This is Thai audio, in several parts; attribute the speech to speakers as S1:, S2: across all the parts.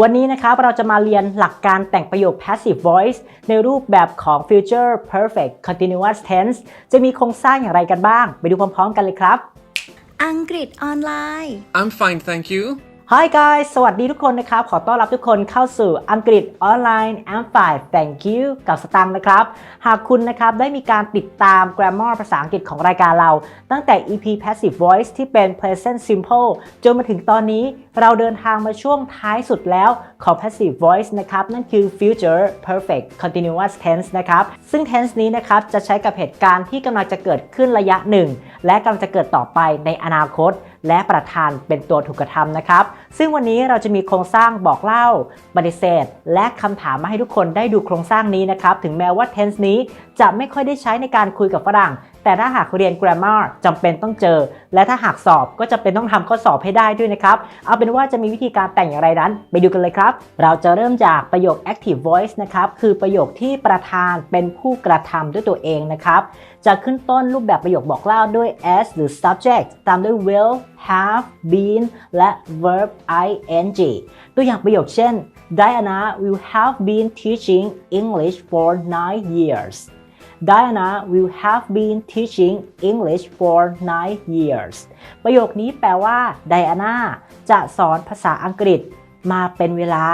S1: วันนี้นะครับเราจะมาเรียนหลักการแต่งประโยค passive voice ในรูปแบบของ future perfect continuous tense จะมีโครงสร้างอย่างไรกันบ้าง ไปดูพร้อมๆกันเลยครับ
S2: อังกฤษออนไลน์
S3: I'm fine, thank you.
S1: Hi guys สวัสดีทุกคนนะครับ ขอต้อนรับทุกคนเข้าสู่อังกฤษออนไลน์ I'm fine thank you กับสตังค์นะครับ หากคุณนะครับได้มีการติดตาม grammar ภาษาอังกฤษของรายการเรา ตั้งแต่ EP passive voice ที่เป็น present simple จนมาถึงตอนนี้เราเดินทางมาช่วงท้ายสุดแล้วของ passive voice นะครับ นั่นคือ future perfect continuous tense นะครับ ซึ่ง tense นี้นะครับจะใช้กับเหตุการณ์ที่กำลังจะเกิดขึ้นระยะหนึ่งและกำลังจะเกิดต่อไปในอนาคต และประธานเป็นตัวถูกกระทำนะครับ ซึ่งวันนี้เราจะมีโครงสร้างบอกเล่า ปฏิเสธ และคำถามมาให้ทุกคนได้ดูโครงสร้างนี้นะครับ ถึงแม้ว่า tense นี้จะไม่ค่อยได้ใช้ในการคุยกับฝรั่งแต่ถ้าหากเรียน grammar จำเป็นต้องเจอ และถ้าหากสอบก็จะเป็นต้องทำข้อสอบให้ได้ด้วยนะครับ เอาเป็นว่าจะมีวิธีการแต่งอย่างไรนั้น ไปดูกันเลยครับ เราจะเริ่มจากประโยค active voice นะครับ คือประโยคที่ประธานเป็นผู้กระทำด้วยตัวเองนะครับ จะขึ้นต้นรูปแบบประโยคบอกเล่าด้วย as หรือ subject ตามด้วย will have been และ verb ing ตัวอย่างประโยคเช่น Diana will have been teaching English for nine years Diana will have been teaching English for nine years ประโยคนี้แปลว่า Diana จะสอนภาษาอังกฤษมาเป็นเวลา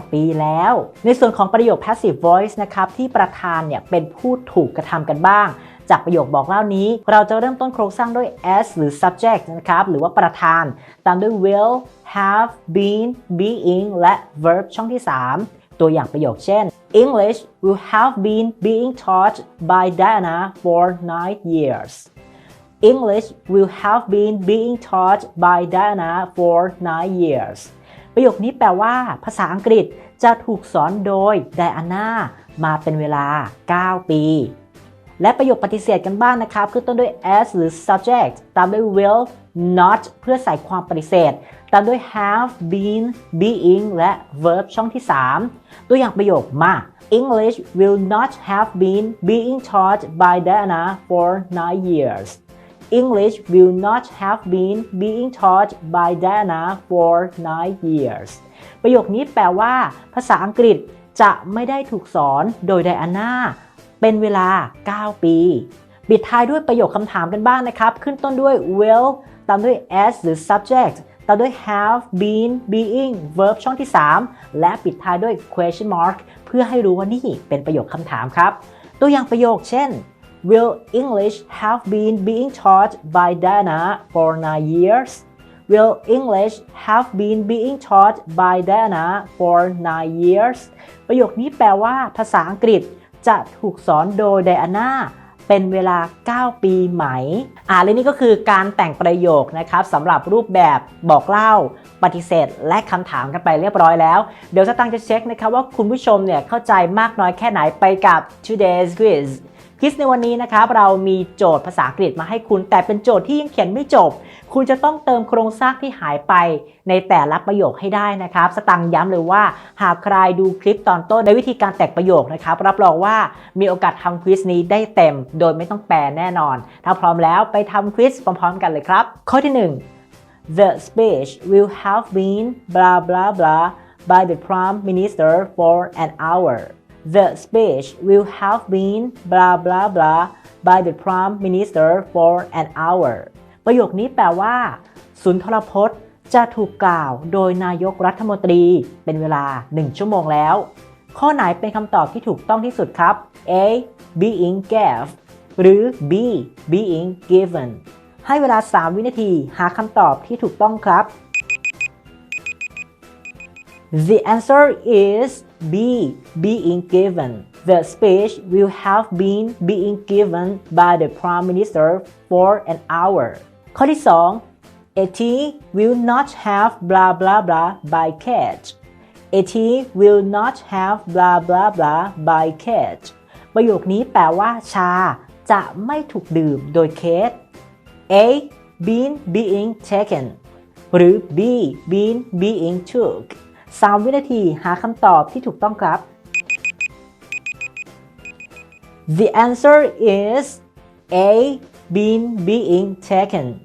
S1: 9 ปีแล้ว ในส่วนของประโยค passive voice นะครับ ที่ประธานเนี่ยเป็นผู้ถูกกระทำกันบ้าง จากประโยคบอกเล่านี้ เราจะเริ่มต้นโครงสร้างด้วย s หรือ subject นะครับ หรือว่าประธาน ตามด้วย will have been being และ verb ช่องที่ 3 ตัวอย่างประโยคเช่น English will have been being taught by Diana for nine years English will have been being taught by Diana for nine years ประโยคนี้แปลว่า ภาษาอังกฤษจะถูกสอนโดย Diana มาเป็นเวลา 9 ปี และประโยคปฏิเสธกันบ้างนะครับ ขึ้นต้นด้วย as หรือ subject ตามด้วย will not เพื่อใส่ความปฏิเสธ ตามด้วย have been being และ verb ช่องที่ 3 ตัวอย่างประโยคมา English will not have been being taught by Diana for nine years English will not have been being taught by Diana for nine years ประโยคนี้แปลว่า ภาษาอังกฤษจะไม่ได้ถูกสอนโดยไดอาน่าเป็นเวลา 9 ปี ปิดท้ายด้วยประโยคคำถามกันบ้างนะครับ ขึ้นต้นด้วย will ตามด้วย s หรือ subject ตามด้วย have been being verb ช่องที่ 3 และปิดท้ายด้วย question mark เพื่อให้รู้ว่านี่เป็นประโยคคำถามครับ ตัวอย่างประโยคเช่น Will English have been being taught by Diana for nine years? Will English have been being taught by Diana for nine years? ประโยคนี้แปลว่าภาษาอังกฤษจะถูกสอนโดยไดอาน่า เป็นเวลา 9 ปีไหม อ่าและนี่ก็คือการแต่งประโยคนะครับสำหรับรูปแบบบอกเล่า ปฏิเสธ และคำถามกันไปเรียบร้อยแล้ว เดี๋ยวสตังค์จะเช็คนะครับว่าคุณผู้ชมเนี่ยเข้าใจมากน้อยแค่ไหนไปกับ today's quiz ควิสในวันนี้นะครับเรามีโจทย์ภาษาอังกฤษมาให้คุณ แต่เป็นโจทย์ที่ยังเขียนไม่จบ คุณจะต้องเติมโครงสร้างที่หายไปในแต่ละประโยคให้ได้นะครับ สตังย้ำเลยว่าหากใครดูคลิปตอนต้นในวิธีการแต่งประโยคนะครับ รับรองว่ามีโอกาสทำควิสนี้ได้เต็ม โดยไม่ต้องแปลแน่นอน ถ้าพร้อมแล้วไปทำควิสพร้อมๆ กันเลยครับ ข้อที่ 1 The speech will have been blah blah blah by the Prime Minister for an hour The speech will have been blah blah blah by the Prime Minister for an hour ประโยคนี้แปลว่า สุนทรพจน์จะถูกกล่าวโดยนายกรัฐมนตรี เป็นเวลา 1 ชั่วโมงแล้ว ข้อไหนเป็นคำตอบที่ถูกต้องที่สุดครับ A being gave หรือ B being given ให้เวลา 3 วินาทีหาคำตอบที่ถูกต้องครับ The answer is B. Being given. The speech will have been being given by the Prime Minister for an hour. ข้อที่ 2 A T will not have blah blah blah by catch. A T will not have blah blah blah by catch. ประโยคนี้แปลว่า ชา จะไม่ถูกดื่มโดยเคส A. Been being taken หรือ B. Been being took 3 วินาทีหาคำตอบที่ถูกต้องครับ The answer is A. Been being taken.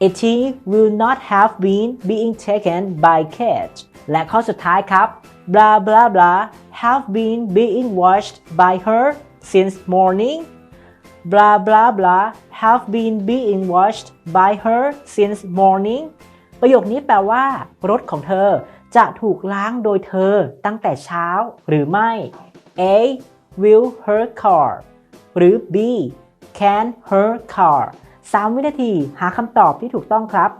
S1: It will not have been being taken by cat และข้อสุดท้ายครับ blah blah blah have been being watched by her since morning blah blah blah have been being watched by her since morning ประโยคนี้แปลว่า รถของเธอจะถูกล้างโดยเธอตั้งแต่เช้าหรือไม่ A will her car หรือ B can her car 3 วินาทีหาคำตอบที่ถูกต้องครับ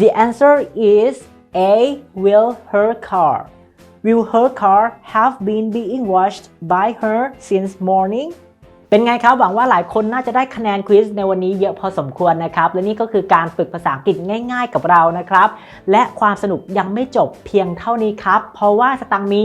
S1: The answer is A will her car Will her car have been being washed by her since morning เป็นไงครับหวังว่าหลายคนน่าจะได้คะแนนควิสในวันนี้เยอะพอสมควรนะครับ และนี่ก็คือการฝึกภาษาอังกฤษง่าย ๆ กับเรานะครับ และความสนุกยังไม่จบเพียงเท่านี้ครับ เพราะว่าสตังมี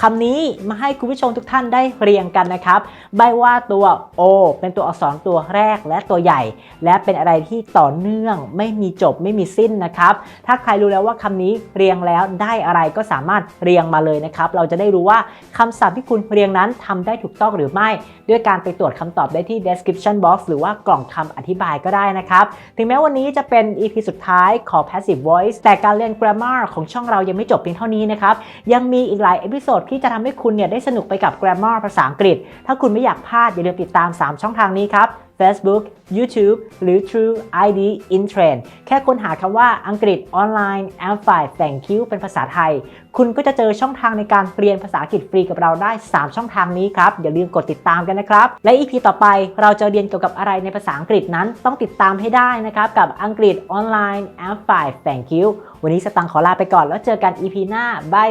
S1: คำนี้มาให้คุณผู้ชมทุกท่านได้เรียงกันนะครับ ใบว่าตัว O เป็นตัวอักษรตัวแรกและตัวใหญ่ และเป็นอะไรที่ต่อเนื่องไม่มีจบไม่มีสิ้นนะครับ ถ้าใครรู้แล้วว่าคำนี้เรียงแล้วได้อะไรก็สามารถเรียงมาเลยนะครับ เราจะได้รู้ว่าคำศัพท์ที่คุณเรียงนั้นทำได้ถูกต้องหรือไม่ ด้วยการไปตรวจคำตอบได้ที่ description box หรือว่ากล่องคำอธิบายก็ได้นะครับ ถึงแม้วันนี้จะเป็น EP สุดท้ายของ passive voice แต่การเรียน grammar ของช่องเรายังไม่จบเพียงเท่านี้นะครับ ยังมีอีกหลายเอพิโซดที่จะทำให้คุณเนี่ยได้สนุกไปกับ grammar ภาษาอังกฤษ ถ้าคุณไม่อยากพลาดอย่าลืมติดตาม 3 ช่องทางนี้ครับ Facebook YouTube หรือ True ID in Trend แค่ค้นหาคำว่าอังกฤษออนไลน์ Amplify Thank you เป็นภาษาไทย คุณก็จะเจอช่องทางในการเรียนภาษาอังกฤษฟรีกับเราได้ 3 ช่องทางนี้ครับ อย่าลืมกดติดตามกันนะครับ และ EP ต่อไปเราจะเรียนเกี่ยวกับอะไรในภาษาอังกฤษนั้น ต้องติดตามให้ได้นะครับ กับอังกฤษออนไลน์ Amplify Thank you วันนี้สตังค์ขอลาไปก่อนแล้วเจอกัน EP หน้าบาย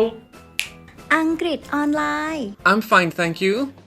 S2: อังกฤษออนไลน์
S3: I'm fine, thank you.